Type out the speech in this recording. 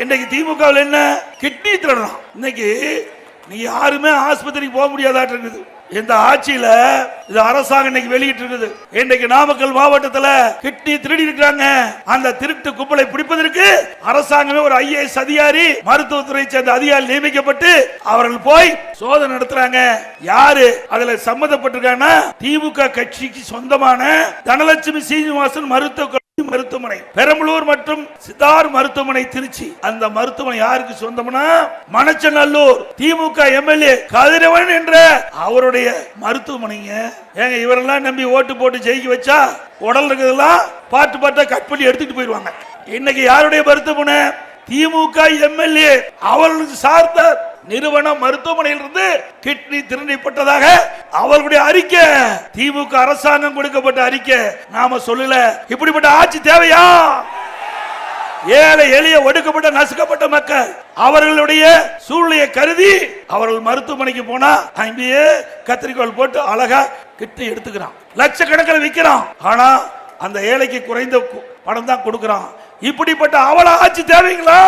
இன்னைக்கு திமுகவில் என்ன? கிட்னி திருடணும். இன்னைக்கு நீ யாருமே ஆஸ்பத்திரிக்கு போக முடியாதாட்டு இருக்குது. இந்த ஆட்சியில இது அரசாங்கம் இன்னைக்கு வெளியிட்டு இருக்குது. இன்னைக்கு நாமக்கல் மாவட்டத்துல கிட்னி திருடி இருக்காங்க அந்த திருட்டு கும்பலை பிடிப்பதற்கு அரசாங்கமே ஒரு ஐஏஎஸ் அதிகாரி மருத்துவத்துறை சேர்ந்த அதிகாரி நியமிக்கப்பட்டு அவர்கள் போய் சோதனை நடத்துறாங்க. யாரு? அதுல சம்மந்தப்பட்டிருக்காங்கன்னா திமுக கட்சிக்கு சொந்தமான தனலட்சுமி சீனிவாசன் மருத்துவ மருத்துவமனை. பெரம்பலூர் மற்றும் சித்தார் மருத்துவமனை திருச்சி. அந்த மருத்துவமனை யாருக்கு சொந்தம்னா மணச்சநல்லூர் திமுக எம்எல்ஏ கதிரவன் என்ற அவருடைய மருத்துவமனைங்க. ஏங்க இவரெல்லாம் நம்பி ஓட்டு போட்டு ஜெயிக்க வச்சா உடல் இருக்கிறதெல்லாம் பாட்டு பாட்டா கட் பண்ணி எடுத்துட்டு போயிருவாங்க இன்னைக்கு யாருடைய மருத்துவமனை? திமுக எம்எல்ஏ அவர்களுக்கு சார்ந்த நிறுவன மருத்துவமனையில் இருந்து கிட்னி திருநீப்பட்டதாக அவர்களுடைய அறிக்கை. திமுக அரசாங்கம் கொடுக்கப்பட்ட அறிக்கை. நாம சொல்லல. இப்படிப்பட்ட ஆட்சி தேவையா? ஏழை எளிய ஒடுக்கப்பட்ட நசுக்கப்பட்ட மக்கள். அவர்களுடைய சூழ்நிலையை கருதி அவர்கள் மருத்துவமனைக்கு போனா அங்கேயே கத்திரிக்கோள் போட்டு அழகா கிட்னி எடுத்துக்கிறான். லட்சக்கணக்கில் விற்கிறான் ஆனா அந்த ஏழைக்கு குறைந்த பணம் தான் கொடுக்கிறான். இப்படிப்பட்ட அவல ஆட்சி தேவைங்களா?